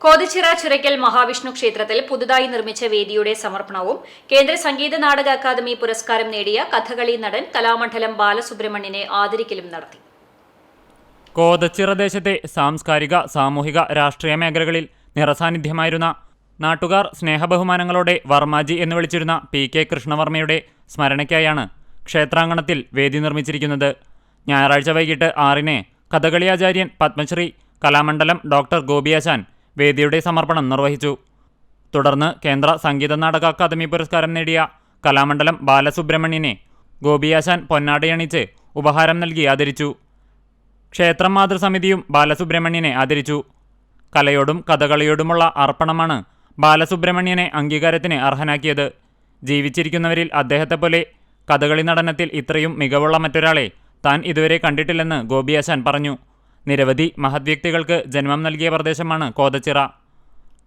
കോതച്ചിറ ചിറയ്ക്കൽ മഹാവിഷ്ണു ക്ഷേത്രത്തിൽ പുതുതായി നിർമ്മിച്ച വേദിയുടെ സമർപ്പണവും കേന്ദ്ര സംഗീത നാടക അക്കാദമി പുരസ്കാരം നേടിയ കഥകളി നടൻ കലാമണ്ഡലം ബാലസുബ്രഹ്മണ്യനെ ആദരിക്കലും നടത്തി. കോതച്ചിറ ദേശത്തെ സാംസ്കാരിക സാമൂഹിക രാഷ്ട്രീയ മേഖലകളിൽ നിറസാന്നിധ്യമായിരുന്ന നാട്ടുകാർ സ്നേഹബഹുമാനങ്ങളോടെ വർമാജി എന്ന് വിളിച്ചിരുന്ന പി കെ കൃഷ്ണവർമ്മയുടെ സ്മരണയ്ക്കായാണ് ക്ഷേത്രാങ്കണത്തിൽ വേദി നിർമ്മിച്ചിരിക്കുന്നത്. ഞായറാഴ്ച വൈകിട്ട് ആറിന് കഥകളിയാചാര്യൻ പത്മശ്രീ കലാമണ്ഡലം ഡോക്ടർ ഗോപിയാശാൻ വേദിയുടെ സമർപ്പണം നിർവഹിച്ചു. തുടർന്ന് കേന്ദ്ര സംഗീത നാടക അക്കാദമി പുരസ്കാരം നേടിയ കലാമണ്ഡലം ബാലസുബ്രഹ്മണ്യനെ ഗോപിയാശാൻ പൊന്നാടയണിച്ച് ഉപഹാരം നൽകി ആദരിച്ചു. ക്ഷേത്രം മാതൃസമിതിയും ബാലസുബ്രഹ്മണ്യനെ ആദരിച്ചു. കലയോടും കഥകളിയോടുമുള്ള അർപ്പണമാണ് ബാലസുബ്രഹ്മണ്യനെ അംഗീകാരത്തിന് അർഹനാക്കിയത്. ജീവിച്ചിരിക്കുന്നവരിൽ അദ്ദേഹത്തെപ്പോലെ കഥകളി നടനത്തിൽ ഇത്രയും മികവുള്ള മറ്റൊരാളെ താൻ ഇതുവരെ കണ്ടിട്ടില്ലെന്ന് ഗോപിയാശാൻ പറഞ്ഞു. നിരവധി മഹദ്വ്യക്തികൾക്ക് ജന്മം നൽകിയ പ്രദേശമാണ് കോതച്ചിറ.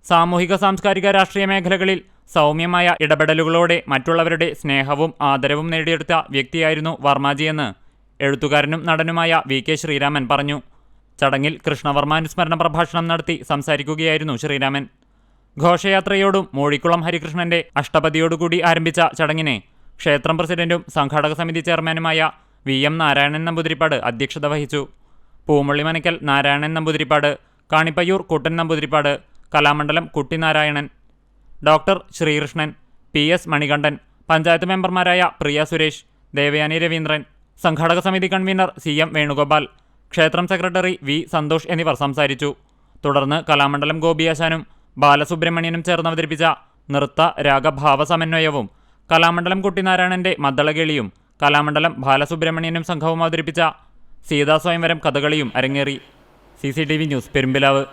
സാമൂഹിക സാംസ്കാരിക രാഷ്ട്രീയ മേഖലകളിൽ സൗമ്യമായ ഇടപെടലുകളോടെ മറ്റുള്ളവരുടെ സ്നേഹവും ആദരവും നേടിയെടുത്ത വ്യക്തിയായിരുന്നു വർമാജിയെന്ന് എഴുത്തുകാരനും നടനുമായ വി. കെ. ശ്രീരാമൻ പറഞ്ഞു. ചടങ്ങിൽ കൃഷ്ണവർമ്മ അനുസ്മരണ പ്രഭാഷണം നടത്തി സംസാരിക്കുകയായിരുന്നു ശ്രീരാമൻ. ഘോഷയാത്രയോടും മോഴിക്കുളം ഹരികൃഷ്ണന്റെ അഷ്ടപതിയോടുകൂടി ആരംഭിച്ച ചടങ്ങിനെ ക്ഷേത്രം പ്രസിഡന്റും സംഘാടക സമിതി ചെയർമാനുമായ വി. എം. നാരായണൻ നമ്പൂതിരിപ്പാട് അധ്യക്ഷത വഹിച്ചു. Poomulli Manakkal Narayanan Namboothiripad Kanippayyur Kuttan Namboothiripad Kalamandalam Kuttinarayanan doctor Sreekrishnan P S Manikandan panchayat മെമ്പർമാരായ പ്രിയ സുരേഷ് ദേവയാനി രവീന്ദ്രൻ സംഘാടക സമിതി കൺവീനർ സി എം വേണുഗോപാൽ ക്ഷേത്രം സെക്രട്ടറി വി സന്തോഷ് എന്നിവർ സംസാരിച്ചു. തുടർന്ന് കലാമണ്ഡലം ഗോപിയാശാനും ബാലസുബ്രഹ്മണ്യനും ചേർന്ന് അവതരിപ്പിച്ച നൃത്ത രാഗഭാവ സമന്വയവും കലാമണ്ഡലം കുട്ടിനാരായണന്റെ മദ്ദളകേളിയും കലാമണ്ഡലം ബാലസുബ്രഹ്മണ്യനും സംഘവും അവതരിപ്പിച്ച സീതാ വരം കഥകളിയും അരങ്ങേറി. C C T V news Perumbilavu.